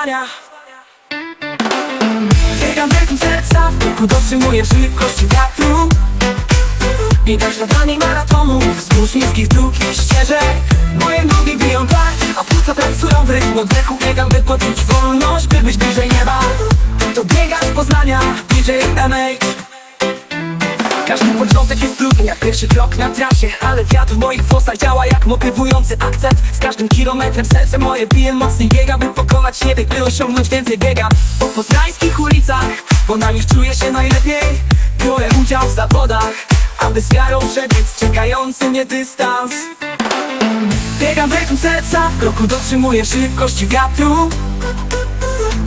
wyzwania. Biegam wielkim serca, w ruchu dotrzymuję szybkości wiatru. Biegam tak śladami maratonu, wzdłuż niskich dróg i ścieżek. Moje nogi biją tak, a płuca pracują w rytm oddechu. Biegam, by poczuć wolność, by być bliżej nieba. To biega z Poznania, bliżej MH każdy początek jest trudny jak pierwszy krok na trasie. Ale wiatr w moich włosach działa jak motywujący akcent. Z każdym kilometrem serce moje bije mocniej Biegam by pokonać siebie, by osiągnąć więcej Biegam po poznańskich ulicach Bo na nich czuję się najlepiej Biorę udział w zawodach Aby z wiarą przebiec czekający mnie dystans. Biegam w rytm serca, w kroku dotrzymuję szybkości wiatru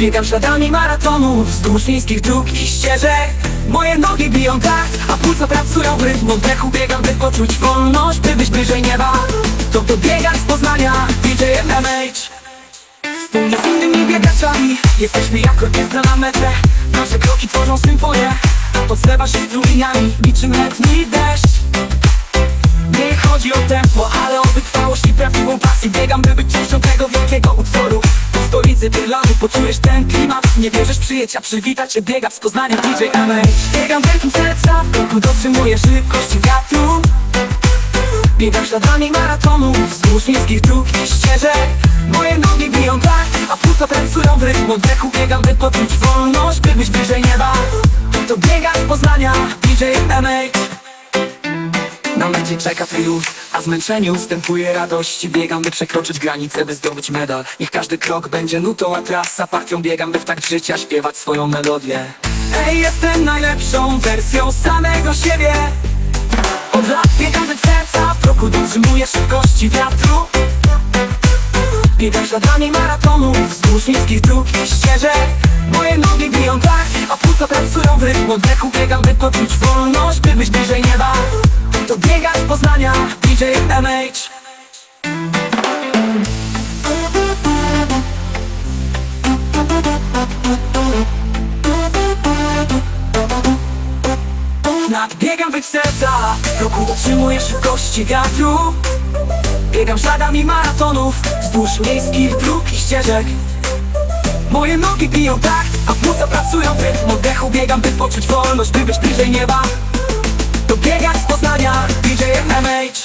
Biegam śladami maratonów wzdłuż miejskich dróg i ścieżek. Moje nogi biją takt, a płuca pracują w rytm oddechu. Biegam, by poczuć wolność, by być bliżej nieba. To to biegam z Poznania, DJ MH Wspólnie z innymi biegaczami Jesteśmy jak orkiestra na metę Nasze kroki tworzą symfonię Podlewa się strumieniami Liczymy letni deszcz Stolicy Irlandu poczujesz ten klimat. Nie wierzysz przyjęcia, przywitać cię biega z Poznania DJ MH Biegam w rytm serca, w kroku dotrzymuję szybkości wiatru. Biegam śladami maratonu Wzdłuż miejskich dróg i ścieżek. Moje nogi biją tak, a płuca pracują w rytm oddechu. Biegam, by poczuć wolność, by być bliżej nieba. To biegam z Poznania, DJ MH na mecie czeka triumf, a zmęczeniu ustępuje radość Biegam, by przekroczyć granicę, by zdobyć medal. Niech każdy krok będzie nutą, a trasa partią Biegam, by w takt życia śpiewać swoją melodię. Ej, jestem najlepszą wersją samego siebie. Od lat biegam w serca, w kroku dotrzymuję szybkości wiatru. Biegam śladami maratonu Wzdłuż miejskich dróg i ścieżek. Moje nogi biją tak, a płuca pracują w rytm oddechu. Biegam, by poczuć wolność, by być bliżej nieba To biegam z Poznania, DJ MH Nadbiegam wych serca W kroku dotrzymuję szybkości wiatru. Biegam śladami maratonów Wzdłuż miejskich dróg i ścieżek. Moje nogi biją tak, a płuca pracują w rytm oddechu. Biegam, by poczuć wolność, by być bliżej nieba. To Poznania, DJ MH